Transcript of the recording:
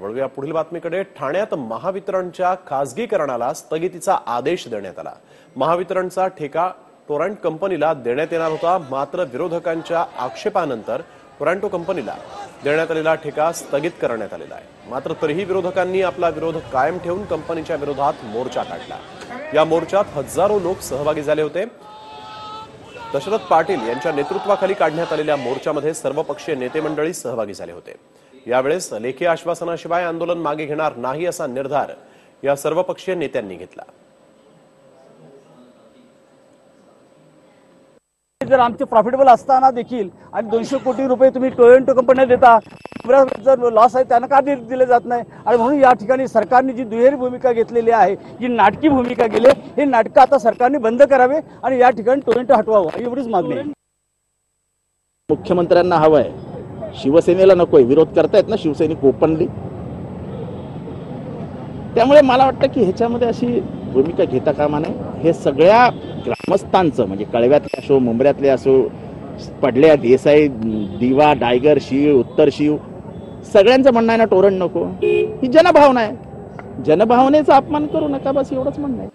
वळूया पुढील बातमीकडे. ठाण्यात महावितरणच्या खासगीकरणाला स्थगितीचा आदेश देण्यात आला. महावितरणचा ठेका टोरंट कंपनीला देण्यात येणार होता मात्र विरोधकांच्या आक्षेपानंतर टोरंटो कंपनीला देण्यात आलेला ठेका स्थगित करण्यात आलेला आहे. मात्र तरीही विरोधकांनी आपला विरोध कायम ठेवून कंपनीच्या विरोधात मोर्चा काढला. या मोर्चात हजारो लोक सहभागी झाले होते. दशरथ पाटील यांच्या नेतृत्वाखाली काढण्यात आलेल्या मोर्चामध्ये सर्वपक्षीय नेते मंडळी सहभागी झाले होते. यावेळेस लेखी आश्वासनाशिवाय आंदोलन मागे घेणार नाही असा निर्धार या सर्वपक्षीय नेत्यांनी घेतला. जर आमचे प्रॉफिटेबल असताना देखील आणि दोनशे कोटी रुपये तुम्ही टोयोटो कंपन्या देता जर लॉस आहे त्यांना का दि- दिले जात नाही? आणि म्हणून या ठिकाणी सरकारने जी दुहेरी भूमिका घेतलेली आहे जी नाटकी भूमिका गेले हे नाटकं आता सरकारने बंद करावे आणि या ठिकाणी टोयोटो हटवावं एवढीच मागणी आहे. मुख्यमंत्र्यांना हवंय. शिवसेनेला नकोय विरोध करतायत ना शिवसैनिक ओपनली. त्यामुळे मला वाटतं की ह्याच्यामध्ये अशी भूमिका घेता कामा नये. हे सगळ्या ग्रामस्थांचं म्हणजे कळव्यातले असो मुंबऱ्यातले असो पडल्या देसाई दिवा डायगर शिव उत्तर शिव सगळ्यांचं म्हणणं आहे ना टोरण नको. ही जनभावना आहे. जनभावनेचा अपमान करू नका बस एवढंच म्हणणं आहे.